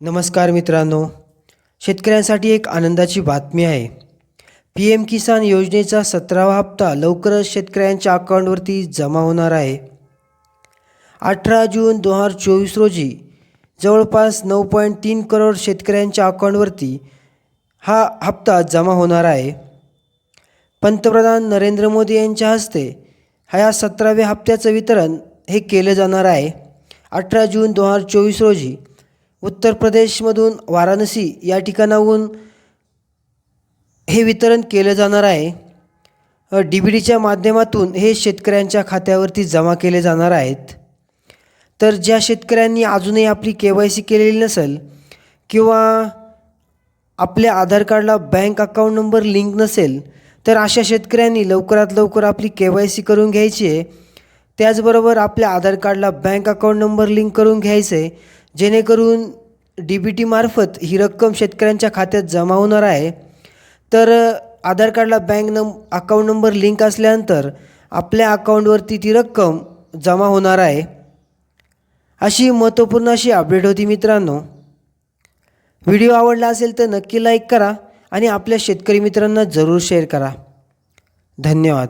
नमस्कार मित्रांनो शेतकऱ्यांसाठी एक आनंदाची बातमी आहे. पी एम किसान योजनेचा सतरावा हप्ता लवकरच शेतकऱ्यांच्या अकाउंटवरती जमा होणार आहे. अठरा जून दोन हजार चोवीस रोजी जवळपास नऊ पॉईंट तीन करोड शेतकऱ्यांच्या अकाउंटवरती हा हप्ता जमा होणार आहे. पंतप्रधान नरेंद्र मोदी यांच्या हस्ते ह्या सतराव्या हप्त्याचं वितरण हे केलं जाणार आहे. अठरा जून दोन हजार चोवीस रोजी उत्तर प्रदेशमधून वाराणसी या ठिकाणाहून हे वितरण केलं जाणार आहे. डी बी डीच्या माध्यमातून हे शेतकऱ्यांच्या खात्यावरती जमा केले जाणार आहेत. तर ज्या शेतकऱ्यांनी अजूनही आपली के वाय सी केलेली नसेल किंवा आपल्या आधार कार्डला बँक अकाउंट नंबर लिंक नसेल तर अशा शेतकऱ्यांनी लवकरात लवकर आपली के वाय सी करून घ्यायची आहे. त्याचबरोबर आपल्या आधार कार्डला बँक अकाउंट नंबर लिंक करून घ्यायचं आहे. जेणेकरून डी बी टीमार्फत ही रक्कम शेतकऱ्यांच्या खात्यात जमा होणार आहे. तर आधार कार्डला बँक नंब अकाऊंट नंबर लिंक असल्यानंतर आपल्या अकाउंटवरती ती रक्कम जमा होणार आहे. अशी महत्त्वपूर्ण अशी अपडेट होती मित्रांनो. व्हिडिओ आवडला असेल तर नक्की लाईक करा आणि आपल्या शेतकरी मित्रांना जरूर शेअर करा. धन्यवाद.